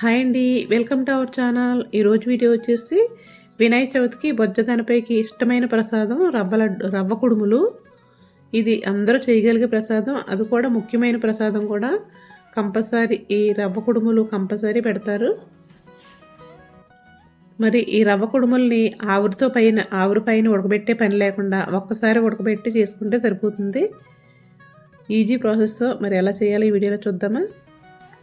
Hi అండి welcome to our channel. ఈరోజు video వచ్చేసి వినాయక చవితికి బొజ్జ గణపైకి ఇష్టమైన ప్రసాదం రవ్వ లడ్డు రవ్వ కుడుములు. ఇది అందరూ చేయగలిగే ప్రసాదం. అది కూడా ముఖ్యమైన ప్రసాదం కూడా. కంపల్సరీ ఈ రవ్వ కుడుములు కంపల్సరీ పెడతారు. మరి ఈ రవ్వ కుడుముల్ని ఆవిరితో పైన ఆవిరి పైన ఉడకబెట్టే పని లేకుండా ఒక్కసారి ఉడకబెట్టి చేసుకుంటే సరిపోతుంది. Easy process. మరి ఎలా చేయాలో ఈ వీడియోలో చూద్దామా?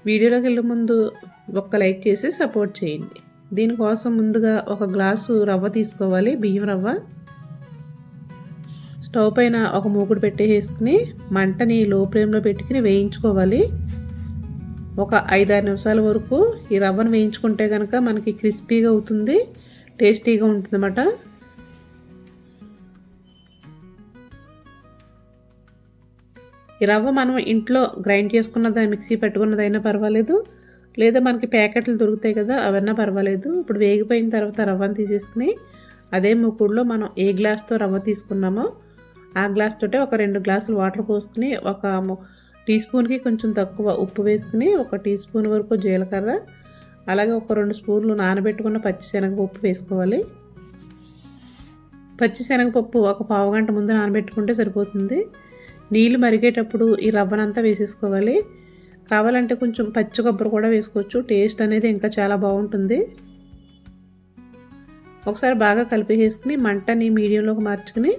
వీడియోలోకి వెళ్ళే ముందు ఒక్క లైక్ చేసి సపోర్ట్ చేయండి. దీనికోసం ముందుగా ఒక గ్లాసు రవ్వ తీసుకోవాలి బియ్యం రవ్వ. స్టవ్ పైన ఒక మూకుడు పెట్టేసుకుని మంటని లో ఫ్లేమ్లో పెట్టుకుని వేయించుకోవాలి. ఒక ఐదారు నిమిషాల వరకు ఈ రవ్వను వేయించుకుంటే కనుక మనకి క్రిస్పీగా అవుతుంది టేస్టీగా ఉంటుంది ఈ రవ్వ మనం ఇంట్లో గ్రైండ్ చేసుకున్నదా మిక్సీ పెట్టుకున్నదైనా పర్వాలేదు. లేదా మనకి ప్యాకెట్లు దొరుకుతాయి కదా అవన్నా పర్వాలేదు. ఇప్పుడు వేగిపోయిన తర్వాత రవ్వను తీసేసుకుని అదే మూకుడులో మనం ఏ గ్లాస్తో రవ్వ తీసుకున్నామో ఆ గ్లాస్ తోటే ఒక రెండు గ్లాసులు వాటర్ పోసుకుని ఒక టీ స్పూన్కి కొంచెం తక్కువ ఉప్పు వేసుకుని ఒక టీ స్పూన్ వరకు జీలకర్ర అలాగే ఒక రెండు స్పూన్లు నానబెట్టుకున్న పచ్చిశనగపప్పు వేసుకోవాలి. పచ్చిశనగపప్పు ఒక పావు గంట ముందు నానబెట్టుకుంటే సరిపోతుంది. నీళ్ళు మరిగేటప్పుడు ఈ రవ్వనంతా వేసేసుకోవాలి. కావాలంటే కొంచెం పచ్చి కొబ్బరి కూడా వేసుకోవచ్చు. టేస్ట్ అనేది ఇంకా చాలా బాగుంటుంది. ఒకసారి బాగా కలిపేసుకుని మంటని మీడియంలోకి మార్చుకుని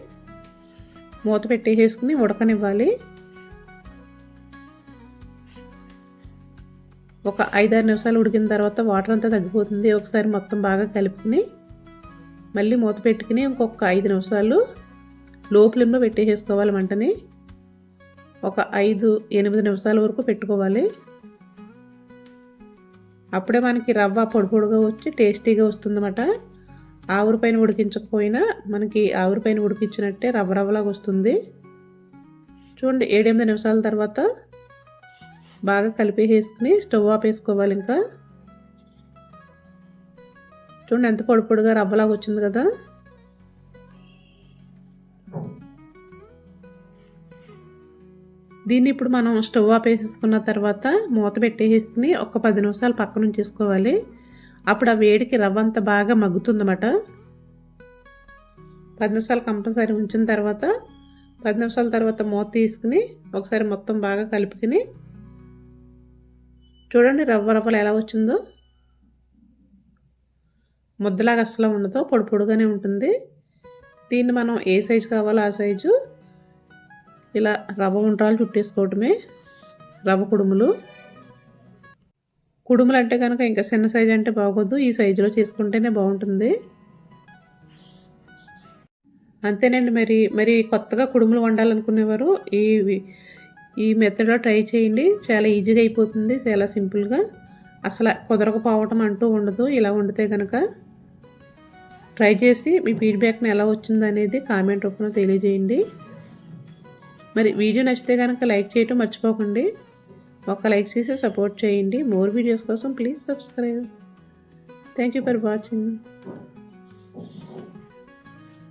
మూత పెట్టేసుకుని ఉడకనివ్వాలి. ఒక ఐదారు నిమిషాలు ఉడికిన తర్వాత వాటర్ అంతా తగ్గిపోతుంది. ఒకసారి మొత్తం బాగా కలుపుకుని మళ్ళీ మూత పెట్టుకుని ఇంకొక ఐదు నిమిషాలు లో ఫ్లేమ్లో పెట్టేసుకోవాలి మంటని. ఒక ఐదు ఎనిమిది నిమిషాల వరకు పెట్టుకోవాలి. అప్పుడే మనకి రవ్వ పొడి పొడిగా వచ్చి టేస్టీగా వస్తుందన్నమాట. ఆవురి పైన ఉడికించకపోయినా మనకి ఆవురి పైన ఉడికించినట్టే రవ్వ రవ్వలాగా వస్తుంది. చూడండి ఏడెనిమిది నిమిషాల తర్వాత బాగా కలిపేసేసుకుని స్టవ్ ఆపేసుకోవాలి ఇంకా. చూడండి ఎంత పొడి పొడిగా రవ్వలాగా వచ్చింది కదా. దీన్ని ఇప్పుడు మనం స్టవ్ ఆపేసుకున్న తర్వాత మూత పెట్టేసుకుని ఒక పది నిమిషాలు పక్కన ఉంచేసుకోవాలి. అప్పుడు ఆ వేడికి రవ్వ అంతా బాగా మగ్గుతుందన్నమాట. పది నిమిషాలు కంపల్సరీ ఉంచిన తర్వాత పది నిమిషాల తర్వాత మూత తీసుకుని ఒకసారి మొత్తం బాగా కలుపుకుని చూడండి రవ్వ రవ్వలు ఎలా వచ్చిందో. ముద్దలాగా అసలు ఉండదు పొడి పొడిగానే ఉంటుంది. దీన్ని మనం ఏ సైజు కావాలో ఆ సైజు ఇలా రవ్వ ఉండ్రాలు చుట్టేసుకోవటమే. రవ్వ కుడుములు. కుడుములు అంటే కనుక ఇంకా చిన్న సైజు అంటే బాగోదు. ఈ సైజులో చేసుకుంటేనే బాగుంటుంది. అంతేనండి మరి. మరి కొత్తగా కుడుములు వండాలనుకునేవారు ఈ ఈ మెథడ్లో ట్రై చేయండి. చాలా ఈజీగా అయిపోతుంది. చాలా సింపుల్గా అసలు కుదరకపోవటం అంటూ ఉండదు. ఇలా వండితే కనుక ట్రై చేసి మీ ఫీడ్బ్యాక్ని ఎలా వచ్చింది అనేది కామెంట్ రూపంలో తెలియజేయండి. మరి వీడియో నచ్చితే కనుక లైక్ చేయటం మర్చిపోకండి. ఒక లైక్ చేసి సపోర్ట్ చేయండి. మోర్ వీడియోస్ కోసం please subscribe. Thank you for watching